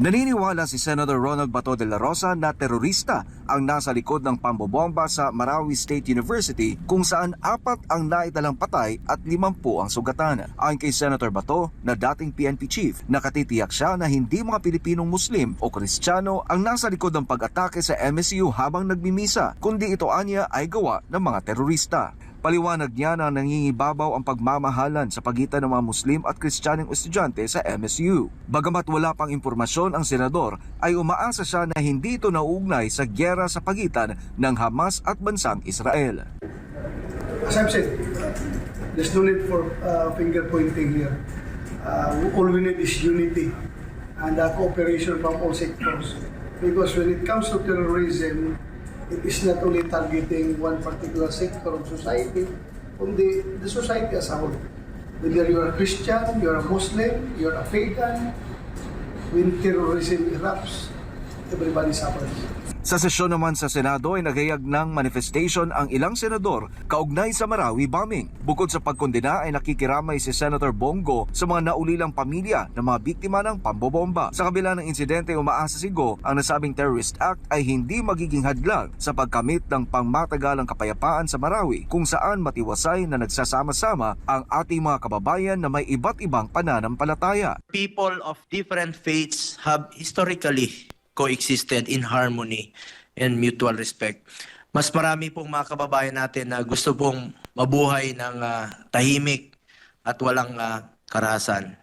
Naniniwala si Senator Ronald Bato de la Rosa na terorista ang nasa likod ng pambobomba sa Marawi State University kung saan apat ang naidalang patay at limampu ang sugatan. Ayon kay Senator Bato na dating PNP chief, nakatitiyak siya na hindi mga Pilipinong Muslim o Kristiyano ang nasa likod ng pag-atake sa MSU habang nagmimisa, kundi ito anya ay gawa ng mga terorista. Paliwanag niya na nangingibabaw ang pagmamahalan sa pagitan ng mga Muslim at Kristiyanong estudyante sa MSU. Bagamat wala pang impormasyon ang senador, ay umaasa siya na hindi ito nauugnay sa gyera sa pagitan ng Hamas at bansang Israel. As I've said, there's no need for uh, finger pointing here. Uh, all we need is unity and uh, cooperation from all sectors. Because when it comes to terrorism, it is not only targeting one particular sector of society, kundi the society as a whole. Whether you're a Christian, you're a Muslim, you're a pagan, when terrorism erupts, everybody suffers. Sa sesyon naman sa Senado ay nagayag ng manifestation ang ilang senador kaugnay sa Marawi bombing. Bukod sa pagkondena ay nakikiramay si Senator Bongo sa mga naulilang pamilya ng mga biktima ng pambobomba. Sa kabila ng insidente umaasa si Go ang nasabing terrorist act ay hindi magiging hadlang sa pagkamit ng pangmatagalang kapayapaan sa Marawi kung saan matiwasay na nagsasama-sama ang ating mga kababayan na may iba't ibang pananampalataya. people of different faiths have historically coexisted in harmony and mutual respect. Mas marami pong mga kababayan natin na gusto pong mabuhay ng ah, tahimik at walang ah, karahasan.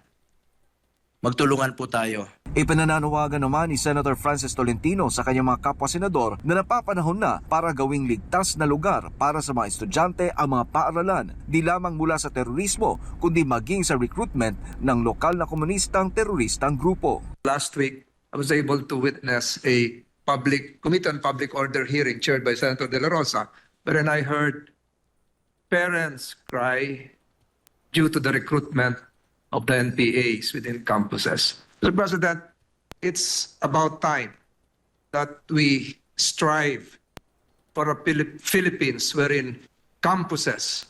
Magtulungan po tayo. Ipinananawagan naman ni Senator Francis Tolentino sa kanyang mga kapwa-senador na napapanahon na para gawing ligtas na lugar para sa mga estudyante ang mga paaralan, di lamang mula sa terorismo, kundi maging sa recruitment ng lokal na komunistang teroristang grupo. last week, I was able to witness a public committee on public order hearing chaired by Senator De La Rosa, wherein I heard parents cry due to the recruitment of the NPAs within campuses. Mr. President, it's about time that we strive for a Philip- Philippines wherein campuses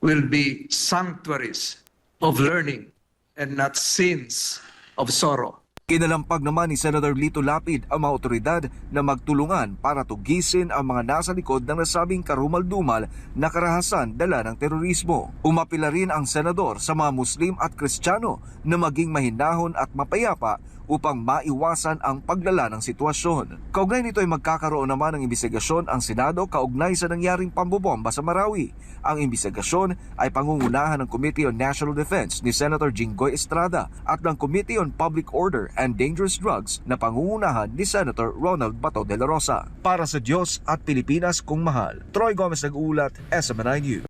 will be sanctuaries of learning and not scenes of sorrow. Kinalampag naman ni Senator Lito Lapid ang mga otoridad na magtulungan para tugisin ang mga nasa likod ng nasabing karumal-dumal na karahasan dala ng terorismo. Umapila rin ang senador sa mga Muslim at Kristiyano na maging mahinahon at mapayapa upang maiwasan ang paglala ng sitwasyon. Kaugnay nito ay magkakaroon naman ng imbestigasyon ang Senado kaugnay sa nangyaring pambobomba sa Marawi. Ang imbestigasyon ay pangungunahan ng Committee on National Defense ni Senator Jinggoy Estrada at ng Committee on Public Order and Dangerous Drugs na pangungunahan ni Senator Ronald Bato de la Rosa. Para sa Diyos at Pilipinas kung mahal, Troy Gomez nag-uulat, SMNI News.